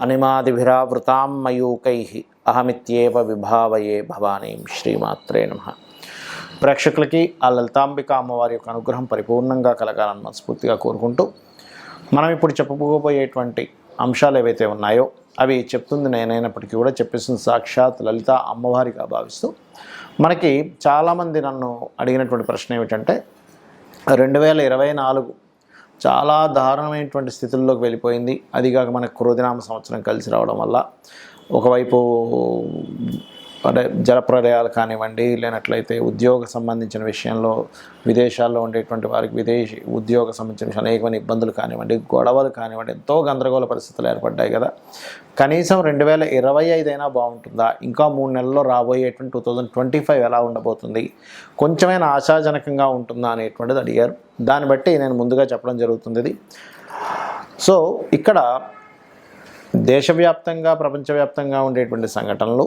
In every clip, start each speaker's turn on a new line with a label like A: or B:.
A: అనిమాదిభిరావృతాం మయూకై అహమిత్యేవ విభావయే భవానీం శ్రీమాత్రే నమ. ప్రేక్షకులకి ఆ లలితాంబిక అమ్మవారి యొక్క అనుగ్రహం పరిపూర్ణంగా కలగాలని మనస్ఫూర్తిగా కోరుకుంటూ మనం ఇప్పుడు చెప్పబోయేటువంటి అంశాలు ఏవైతే ఉన్నాయో అవి చెప్తుంది నేనైనప్పటికీ కూడా చెప్పేసిన సాక్షాత్ లలిత అమ్మవారిగా భావిస్తూ మనకి చాలామంది నన్ను అడిగినటువంటి ప్రశ్న ఏమిటంటే రెండు వేల ఇరవై నాలుగు చాలా దారుణమైనటువంటి స్థితుల్లోకి వెళ్ళిపోయింది. అదిగాక మనకు క్రోధినామ సంవత్సరం కలిసి రావడం వల్ల. ఒకవైపు జలప్రలయాలు కానివ్వండి లేనట్లయితే ఉద్యోగ సంబంధించిన విషయంలో విదేశాల్లో ఉండేటువంటి వారికి విదేశీ ఉద్యోగ సంబంధించిన విషయాలు అనేకమైన ఇబ్బందులు కానివ్వండి గొడవలు కానివ్వండి ఎంతో గందరగోళ పరిస్థితులు ఏర్పడ్డాయి కదా. కనీసం రెండు వేల ఇరవై ఐదైనా బాగుంటుందా? ఇంకా మూడు నెలల్లో రాబోయేటువంటి టూ థౌజండ్ ట్వంటీ ఫైవ్ ఎలా ఉండబోతుంది? కొంచెమైనా ఆశాజనకంగా ఉంటుందా అనేటువంటిది అడిగారు. దాన్ని బట్టి నేను ముందుగా చెప్పడం జరుగుతుంది ఇది. సో ఇక్కడ దేశవ్యాప్తంగా ప్రపంచవ్యాప్తంగా ఉండేటువంటి సంఘటనలు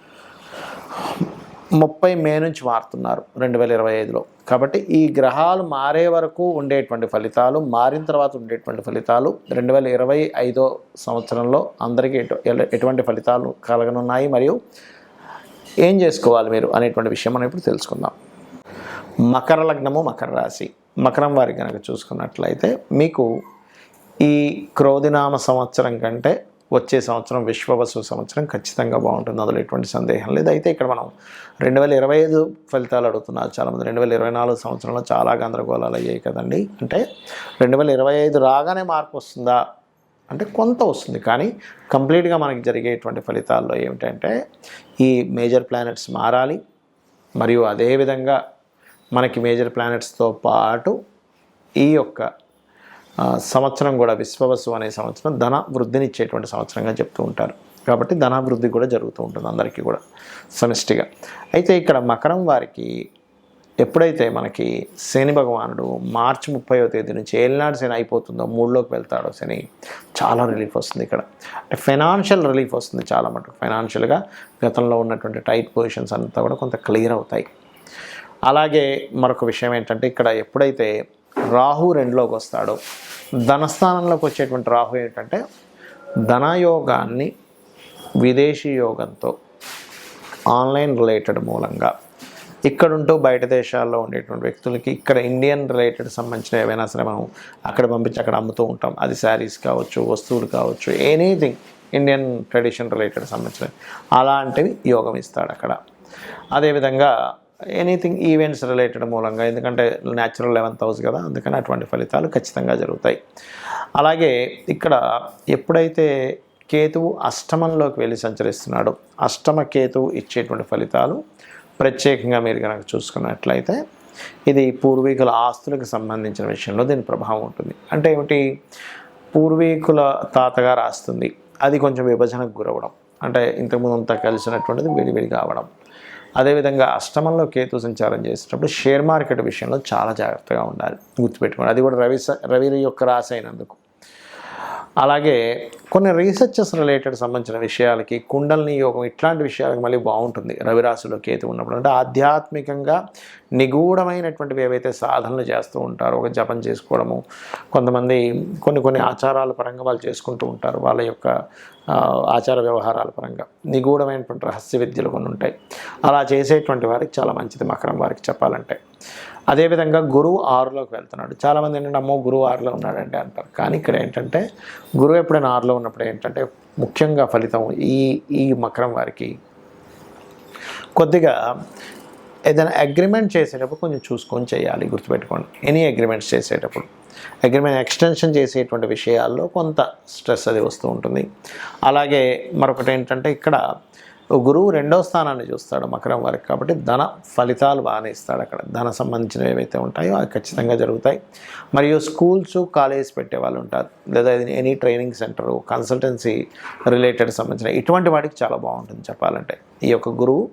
A: ముప్పై మే నుంచి మారుతున్నారు రెండు వేల ఇరవై ఐదులో. కాబట్టి ఈ గ్రహాలు మారే వరకు ఉండేటువంటి ఫలితాలు మారిన తర్వాత ఉండేటువంటి ఫలితాలు రెండు వేల ఇరవై ఐదో సంవత్సరంలో అందరికీ ఎటు ఎటువంటి ఫలితాలు కలగనున్నాయి మరియు ఏం చేసుకోవాలి మీరు అనేటువంటి విషయం మనం ఇప్పుడు తెలుసుకుందాం. మకర లగ్నము మకర రాశి. మకరం వారికి కనుక చూసుకున్నట్లయితే మీకు ఈ క్రోధినామ సంవత్సరం కంటే వచ్చే సంవత్సరం విశ్వవసు సంవత్సరం ఖచ్చితంగా బాగుంటుంది. అందులో ఎటువంటి సందేహం లేదు. అయితే ఇక్కడ మనం రెండు వేల ఇరవై ఐదు ఫలితాలు అడుగుతున్నారు చాలామంది. రెండు వేల ఇరవై నాలుగు సంవత్సరంలో చాలా గందరగోళాలు అయ్యాయి కదండి. అంటే రెండు వేల ఇరవై ఐదు రాగానే మార్పు వస్తుందా? అంటే కొంత వస్తుంది. కానీ కంప్లీట్గా మనకి జరిగేటువంటి ఫలితాల్లో ఏమిటంటే ఈ మేజర్ ప్లానెట్స్ మారాలి. మరియు అదేవిధంగా మనకి మేజర్ ప్లానెట్స్తో పాటు ఈ యొక్క సంవత్సరం కూడా విశ్వవసు అనే సంవత్సరం ధన వృద్ధినిచ్చేటువంటి సంవత్సరంగా చెప్తూ ఉంటారు. కాబట్టి ధనాభివృద్ధి కూడా జరుగుతూ ఉంటుంది అందరికీ కూడా సమిష్టిగా. అయితే ఇక్కడ మకరం వారికి ఎప్పుడైతే మనకి శని భగవానుడు మార్చి ముప్పైవ తేదీ నుంచి ఏలినాడు శని అయిపోతుందో మూడులోకి వెళ్తాడో శని చాలా రిలీఫ్ వస్తుంది ఇక్కడ. అంటే ఫైనాన్షియల్ రిలీఫ్ వస్తుంది చాలా మటుకు. ఫైనాన్షియల్గా గతంలో ఉన్నటువంటి టైట్ పొజిషన్స్ అంతా కూడా కొంత క్లియర్ అవుతాయి. అలాగే మరొక విషయం ఏంటంటే ఇక్కడ ఎప్పుడైతే రాహు రెండులోకి వస్తాడు. ధనస్థానంలోకి వచ్చేటువంటి రాహు ఏంటంటే ధనయోగాన్ని విదేశీ యోగంతో ఆన్లైన్ రిలేటెడ్ మూలంగా. ఇక్కడుంటూ బయట దేశాల్లో ఉండేటువంటి వ్యక్తులకి ఇక్కడ ఇండియన్ రిలేటెడ్ సంబంధించిన ఏవైనా సరే మనం అక్కడ పంపించి అక్కడ అమ్ముతూ ఉంటాం. అది శారీస్ కావచ్చు వస్తువులు కావచ్చు ఎనీథింగ్ ఇండియన్ ట్రెడిషన్ రిలేటెడ్ సంబంధించిన అలాంటివి యోగం ఇస్తాడు అక్కడ. అదేవిధంగా ఎనీథింగ్ ఈవెంట్స్ రిలేటెడ్ మూలంగా. ఎందుకంటే న్యాచురల్ లెవెన్త్ హౌస్ కదా అందుకని అటువంటి ఫలితాలు ఖచ్చితంగా జరుగుతాయి. అలాగే ఇక్కడ ఎప్పుడైతే కేతువు అష్టమంలోకి వెళ్ళి సంచరిస్తున్నాడో అష్టమ కేతువు ఇచ్చేటువంటి ఫలితాలు ప్రత్యేకంగా మీరు కనుక చూసుకున్నట్లయితే ఇది పూర్వీకుల ఆస్తులకు సంబంధించిన విషయంలో దీని ప్రభావం ఉంటుంది. అంటే ఏమిటి? పూర్వీకుల తాతగారు ఆస్తుంది. అది కొంచెం విభజనకు గురవడం. అంటే ఇంతకుముందు అంతా కలిసినటువంటిది విడివిడి కావడం అదేవిధంగా అష్టమంలో కేతు సంచారం చేసేటప్పుడు షేర్ మార్కెట్ విషయంలో చాలా జాగ్రత్తగా ఉండాలి. గుర్తుపెట్టుకోండి. అది కూడా రవి స- రవి యొక్క రాశి అయినందుకు. అలాగే కొన్ని రీసెర్చెస్ రిలేటెడ్ సంబంధించిన విషయాలకి కుండల్ని యోగం ఇట్లాంటి విషయాలకి మళ్ళీ బాగుంటుంది. రవిరాశిలో కేతు ఉన్నప్పుడు. అంటే ఆధ్యాత్మికంగా నిగూఢమైనటువంటివి ఏవైతే సాధనలు చేస్తూ ఉంటారో ఒక జపం చేసుకోవడము కొంతమంది కొన్ని కొన్ని ఆచారాల పరంగా వాళ్ళు చేసుకుంటూ ఉంటారు. వాళ్ళ యొక్క ఆచార వ్యవహారాల పరంగా. నిగూఢమైనటువంటి రహస్య విద్యలు కొన్ని ఉంటాయి. అలా చేసేటువంటి వారికి చాలా మంచిది. మకరం వారికి చెప్పాలంటే. అదేవిధంగా గురువు ఆరులోకి వెళ్తున్నాడు. చాలామంది ఏంటంటే అమ్మో గురువు ఆరులో ఉన్నాడంటే అంటారు. కానీ ఇక్కడ ఏంటంటే గురువు ఎప్పుడైనా ఆరులో ఉన్నప్పుడు ఏంటంటే ముఖ్యంగా ఫలితం ఈ ఈ మకరం వారికి కొద్దిగా ఏదైనా అగ్రిమెంట్ చేసేటప్పుడు కొంచెం చూసుకొని చేయాలి గుర్తుపెట్టుకోండి. ఎనీ అగ్రిమెంట్స్ చేసేటప్పుడు. అగ్రిమెంట్ ఎక్స్టెన్షన్ చేసేటువంటి విషయాల్లో కొంత స్ట్రెస్ అది వస్తూ ఉంటుంది. అలాగే మరొకటి ఏంటంటే ఇక్కడ గురువు రెండో స్థానాన్ని చూస్తాడు మకరం వారికి కాబట్టి ధన ఫలితాలు బాగానే ఇస్తాడు అక్కడ. ధన సంబంధించినవి ఏవైతే ఉంటాయో అవి ఖచ్చితంగా జరుగుతాయి. మరియు స్కూల్స్ కాలేజ్ పెట్టే వాళ్ళు ఉంటారు. లేదా any training centre consultancy related సంబంధించిన ఇటువంటి వాటికి చాలా బాగుంటుంది చెప్పాలంటే. ఈ యొక్క గురువు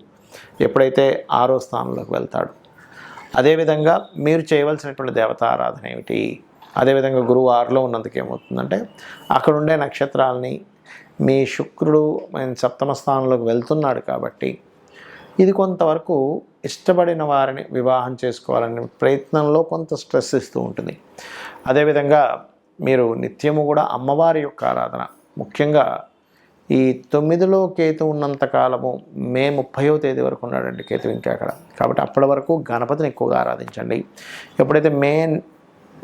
A: ఎప్పుడైతే ఆరో స్థానంలోకి వెళ్తాడు అదేవిధంగా మీరు చేయవలసినటువంటి దేవత ఆరాధన ఏమిటి? అదేవిధంగా గురువు ఆరులో ఉన్నందుకు ఏమవుతుందంటే అక్కడ ఉండే నక్షత్రాలని మీ శుక్రుడు ఆయన సప్తమ స్థానంలోకి వెళ్తున్నాడు కాబట్టి ఇది కొంతవరకు ఇష్టపడిన వారిని వివాహం చేసుకోవాలనే ప్రయత్నంలో కొంత స్ట్రెస్ ఇస్తూ ఉంటుంది. అదేవిధంగా మీరు నిత్యము కూడా అమ్మవారి యొక్క ఆరాధన. ముఖ్యంగా ఈ తొమ్మిదిలో కేతు ఉన్నంత కాలము మే ముప్పయో తేదీ వరకు ఉన్నాడండి కేతు ఇంకా అక్కడ. కాబట్టి అప్పటి వరకు గణపతిని ఎక్కువగా ఆరాధించండి. ఎప్పుడైతే మే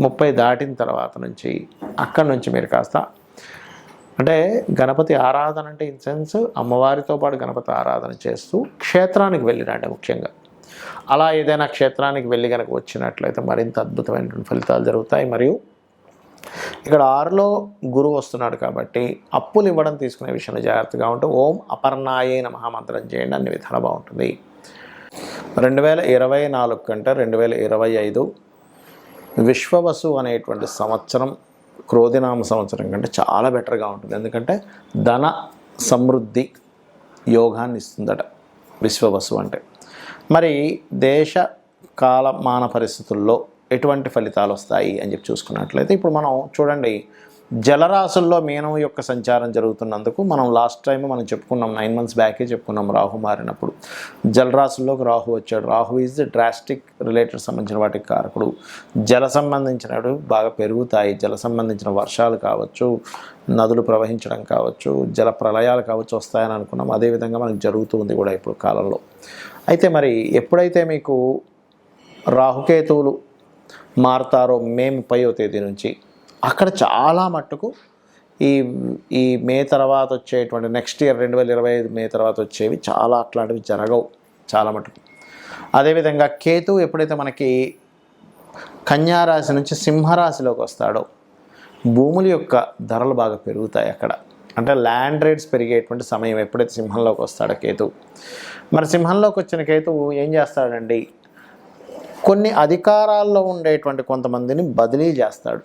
A: ముప్పై దాటిన తర్వాత నుంచి అక్కడి నుంచి మీరు కాస్త అంటే గణపతి ఆరాధన అంటే ఇన్ సెన్స్ అమ్మవారితో పాటు గణపతి ఆరాధన చేస్తూ క్షేత్రానికి వెళ్ళిరండి ముఖ్యంగా. అలా ఏదైనా క్షేత్రానికి వెళ్ళి కనుక వచ్చినట్లయితే మరింత అద్భుతమైనటువంటి ఫలితాలు జరుగుతాయి. మరియు ఇక్కడ ఆరులో గురువు వస్తున్నాడు కాబట్టి అప్పులు ఇవ్వడం తీసుకునే విషయంలో జాగ్రత్తగా ఉంటూ ఓం అపర్ణాయే మహామంత్రం చేయండి అన్ని విధాలు బాగుంటుంది. రెండు వేల ఇరవై నాలుగు కంటే రెండు వేల ఇరవై ఐదు విశ్వవసు అనేటువంటి సంవత్సరం క్రోధినామ సంవత్సరం కంటే చాలా బెటర్గా ఉంటుంది. ఎందుకంటే ధన సమృద్ధి యోగాన్ని ఇస్తుందట విశ్వవసు అంటే. మరి దేశ కాలమాన పరిస్థితుల్లో ఎటువంటి ఫలితాలు వస్తాయి అని చెప్పి చూసుకున్నట్లయితే ఇప్పుడు మనం చూడండి జలరాశుల్లో మీనం యొక్క సంచారం జరుగుతున్నందుకు మనం లాస్ట్ టైం మనం చెప్పుకున్నాం నైన్ మంత్స్ బ్యాకే చెప్పుకున్నాం రాహు మారినప్పుడు. జలరాశుల్లోకి రాహు వచ్చాడు. Rahu is the drastic related సంబంధించిన వాటికి కారకుడు. జల సంబంధించినవి బాగా పెరుగుతాయి. జల సంబంధించిన వర్షాలు కావచ్చు నదులు ప్రవహించడం కావచ్చు జల ప్రళయాలు కావచ్చు వస్తాయని అనుకున్నాం. అదేవిధంగా మనకు జరుగుతుంది కూడా ఇప్పుడు కాలంలో. అయితే మరి ఎప్పుడైతే మీకు రాహుకేతువులు మారుతారో మే ముప్పయో తేదీ నుంచి అక్కడ చాలా మట్టుకు ఈ ఈ మే తర్వాత వచ్చేటువంటి నెక్స్ట్ ఇయర్ రెండు వేల ఇరవై ఐదు మే తర్వాత వచ్చేవి చాలా అట్లాంటివి జరగవు చాలా మటుకు అదేవిధంగా కేతు ఎప్పుడైతే మనకి కన్యారాశి నుంచి సింహరాశిలోకి వస్తాడో భూముల యొక్క ధరలు బాగా పెరుగుతాయి అక్కడ. అంటే ల్యాండ్ రేట్స్ పెరిగేటువంటి సమయం ఎప్పుడైతే సింహంలోకి వస్తాడో కేతు. మరి సింహంలోకి వచ్చిన కేతువు ఏం చేస్తాడండి? కొన్ని అధికారాల్లో ఉండేటువంటి కొంతమందిని బదిలీ చేస్తాడు.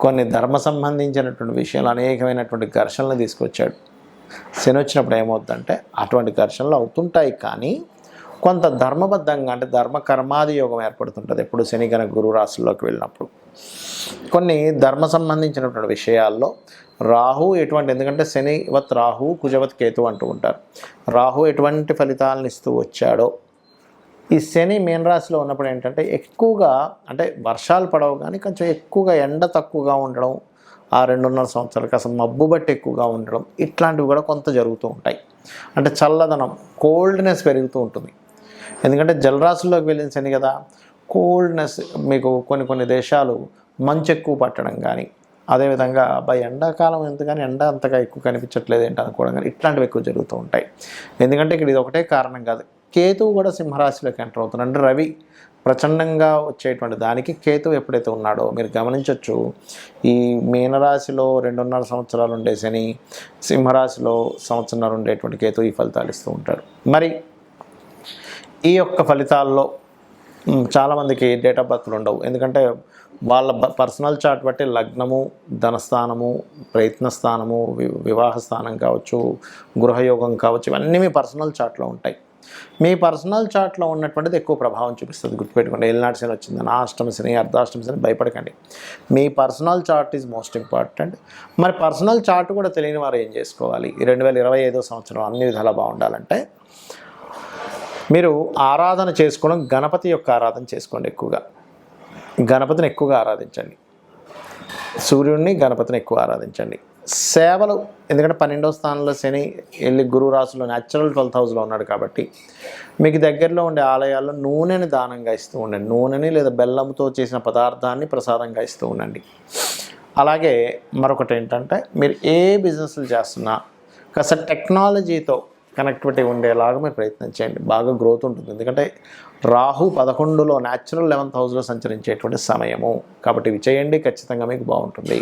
A: కొన్ని ధర్మ సంబంధించినటువంటి విషయాలు అనేకమైనటువంటి ఘర్షణలు తీసుకొచ్చాడు. శని వచ్చినప్పుడు ఏమవుతుందంటే అటువంటి ఘర్షణలు అవుతుంటాయి కానీ కొంత ధర్మబద్ధంగా అంటే ధర్మ కర్మాది యోగం ఏర్పడుతుంటుంది ఎప్పుడు శని కనుక గురు రాశుల్లోకి వెళ్ళినప్పుడు. కొన్ని ధర్మ సంబంధించినటువంటి విషయాల్లో రాహు ఎటువంటి ఎందుకంటే శనివత్ రాహు కుజవత్ కేతు అంటూ ఉంటారు. రాహు ఎటువంటి ఫలితాలను ఇస్తూ వచ్చాడో ఈ శని మీన రాశిలో ఉన్నప్పుడు ఏంటంటే ఎక్కువగా అంటే వర్షాలు పడవు కానీ కొంచెం ఎక్కువగా ఎండ తక్కువగా ఉండడం ఆ రెండున్నర సంవత్సరాలకి కాస్త మబ్బు బట్టి ఎక్కువగా ఉండడం ఇట్లాంటివి కూడా కొంత జరుగుతూ ఉంటాయి. అంటే చల్లదనం కోల్డ్నెస్ పెరుగుతూ ఉంటుంది. ఎందుకంటే జలరాశుల్లోకి వెళ్ళిన శని కదా కోల్డ్నెస్ మీకు కొన్ని కొన్ని దేశాలు మంచు ఎక్కువ పట్టడం కానీ అదేవిధంగా అబ్బాయి ఎండాకాలం ఎందుకని ఎండ అంతగా ఎక్కువ కనిపించట్లేదు ఏంటి అనుకోవడం కానీ ఇట్లాంటివి ఎక్కువ జరుగుతూ ఉంటాయి. ఎందుకంటే ఇక్కడ ఇది ఒకటే కారణం కాదు. కేతువు కూడా సింహరాశిలోకి ఎంటర్ అవుతున్నాడు అంటే రవి ప్రచండంగా వచ్చేటువంటి దానికి కేతు ఎప్పుడైతే ఉన్నాడో మీరు గమనించవచ్చు ఈ మీనరాశిలో రెండున్నర సంవత్సరాలు ఉండే శని సింహరాశిలో సంవత్సరాలు ఉండేటువంటి కేతు ఈ ఫలితాలు ఇస్తూ ఉంటాడు. మరి ఈ యొక్క ఫలితాల్లో చాలామందికి డేట్ ఆఫ్ బర్త్లు ఉండవు. ఎందుకంటే వాళ్ళ పర్సనల్ చార్ట్ బట్టి లగ్నము ధనస్థానము ప్రయత్న స్థానము వివాహ స్థానం కావచ్చు గృహయోగం కావచ్చు ఇవన్నీ మీ పర్సనల్ చార్ట్లో ఉంటాయి. మీ పర్సనల్ చార్ట్లో ఉన్నటువంటిది ఎక్కువ ప్రభావం చూపిస్తుంది. గుర్తుపెట్టుకోండి ఏలినాటి శని వచ్చిందని అష్టమ శని అర్ధాష్టమ శని భయపడకండి. మీ personal chart is most important. మరి పర్సనల్ చార్ట్ కూడా తెలియని వారు ఏం చేసుకోవాలి? ఈ రెండు వేల ఇరవై ఐదో సంవత్సరం అన్ని విధాలా బాగుండాలంటే మీరు ఆరాధన చేసుకోవడం గణపతి యొక్క ఆరాధన చేసుకోండి ఎక్కువగా. గణపతిని ఎక్కువగా ఆరాధించండి. సూర్యుడిని గణపతిని ఎక్కువ ఆరాధించండి. సేవలు ఎందుకంటే పన్నెండవ స్థానంలో శని వెళ్ళి గురువు రాశిలో న్యాచురల్ ట్వెల్త్ హౌస్లో ఉన్నాడు కాబట్టి మీకు దగ్గరలో ఉండే ఆలయాల్లో నూనెని దానంగా ఇస్తూ ఉండండి. నూనెని లేదా బెల్లంతో చేసిన పదార్థాన్ని ప్రసాదంగా ఇస్తూ ఉండండి. అలాగే మరొకటి ఏంటంటే మీరు ఏ బిజినెస్లు చేస్తున్నా కాస్త టెక్నాలజీతో కనెక్టివిటీ ఉండేలాగా మీరు ప్రయత్నం చేయండి. బాగా గ్రోత్ ఉంటుంది. ఎందుకంటే రాహు పదకొండులో న్యాచురల్ లెవెన్త్ హౌస్లో సంచరించేటువంటి సమయము. కాబట్టి ఇవి చేయండి ఖచ్చితంగా మీకు బాగుంటుంది.